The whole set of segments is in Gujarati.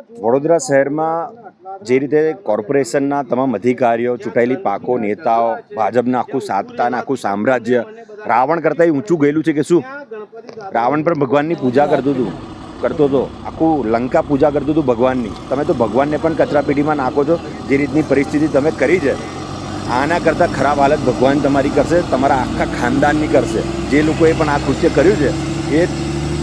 વડોદરા શહેરમાં જે રીતે કોર્પોરેશનના તમામ અધિકારીઓ, ચૂંટાયેલી પાકો, નેતાઓ, ભાજપના આખું સાતતાના આખું સામ્રાજ્ય રાવણ કરતાં ઊંચું ગયેલું છે કે શું? રાવણ પણ ભગવાનની પૂજા કરતું હતું, કરતો હતો. આખું લંકા પૂજા કરતું હતું ભગવાનની. તમે તો ભગવાનને પણ કચરાપેટીમાં નાખો છો, જે રીતની પરિસ્થિતિ તમે કરી છે. આના કરતાં ખરાબ હાલત ભગવાન તમારી કરશે, તમારા આખા ખાનદાનની કરશે. જે લોકોએ પણ આ કૃત્ય કર્યું છે, એ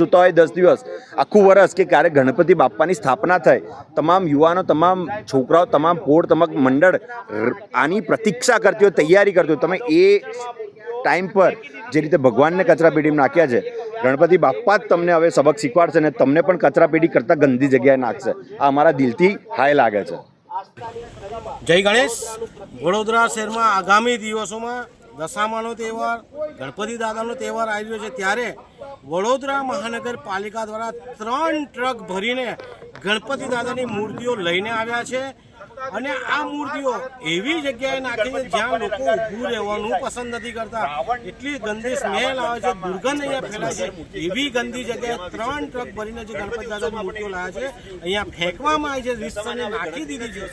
જોતા હોય દસ દિવસ. આખું વર્ષ કે ક્યારે ગણપતિ બાપાની સ્થાપના થાય. તમામ યુવાનો, તમામ છોકરાઓ, તમામ પોળ, તમામ મંડળ આની પ્રતીક્ષા કરતી હોય, તૈયારી કરતી હોય. તમે એ ટાઈમ પર જે રીતે ભગવાનને કચરા પેટીમાં નાખ્યા છે, ગણપતિ બાપ્પા જ તમને હવે સબક શીખવાડશે અને તમને પણ કચરા પેટી કરતાં ગંદી જગ્યાએ નાખશે. આ અમારા દિલથી હાય લાગે છે. જય ગણેશ. વડોદરા શહેરમાં આગામી દિવસોમાં દશામાનો તહેવાર, ગણપતિ દાદાનો તહેવાર આવી રહ્યો છે. ત્યારે વડોદરા મહાનગરપાલિકા દ્વારા ત્રણ ટ્રક ભરીને ગણપતિ દાદાની મૂર્તિઓ લઈને આવ્યા છે. અને આ મૂર્તિઓ એવી જગ્યાએ નાખી છે જ્યાં લોકો ઊભું રહેવાનું પસંદ નથી કરતા. એટલી ગંદી સ્મેલ આવે છે, દુર્ગંધ અહીંયા ફેલાય છે. એવી ગંદી જગ્યાએ ત્રણ ટ્રક ભરીને જે ગણપતિ દાદાની મૂર્તિઓ લાવ્યા છે, અહીંયા ફેંકવામાં આવી છે વિશ્વને નાખી દીધી છે.